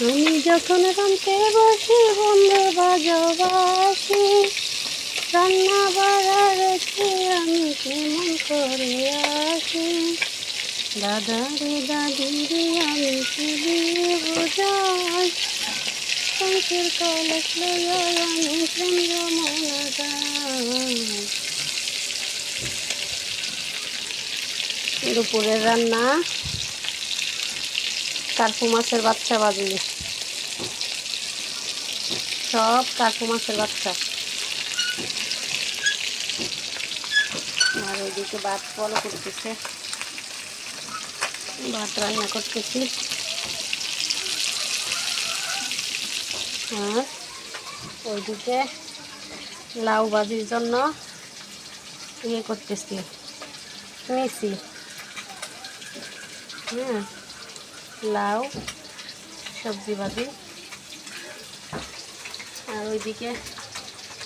আমি যখন রানতে বসি, বন্ধু বাজবাসি, রান্না বাড়া রেখে আমি কেমন করে আসি? দাদা রে দাদি রে আমি দিয়ে বোঝাই কলস লইয়া আমি প্রেম রমনা দুপুরের রান্না কার্পু মাছের বাচ্চা বাজলি সব কার্পু মাছের বাচ্চা। আর ওইদিকে ভাত ফলো করতেছে। ভাত রান্না করতেছি। আর ওইদিকে লাউ বাজির জন্য ইয়ে করতেছি। মেসি। হ্যাঁ। লাউ, সবজি ভাজি। আর ওইদিকে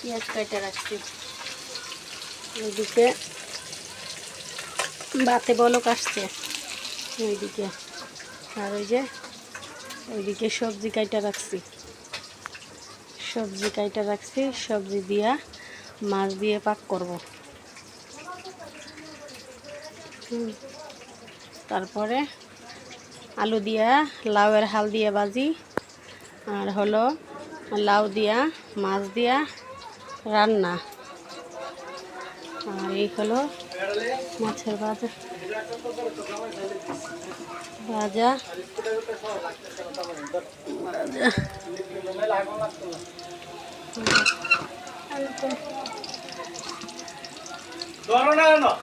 পেঁয়াজ কাটা রাখছি। ওইদিকে বাতে বলক আসছে। ওইদিকে। আর ওই যে, ওইদিকে সবজি কাইটা রাখছি। সবজি কাইটা রাখছি, সবজি দিয়া মাছ দিয়ে পাক করব। তারপরে আলু দিয়া, লাউয়ের হাল দিয়ে ভাজি, আর হলো লাউ দিয়া, মাছ দিয়া রান্না। আর এই হলো মাছের ভাজা। ভাজা। ভাজা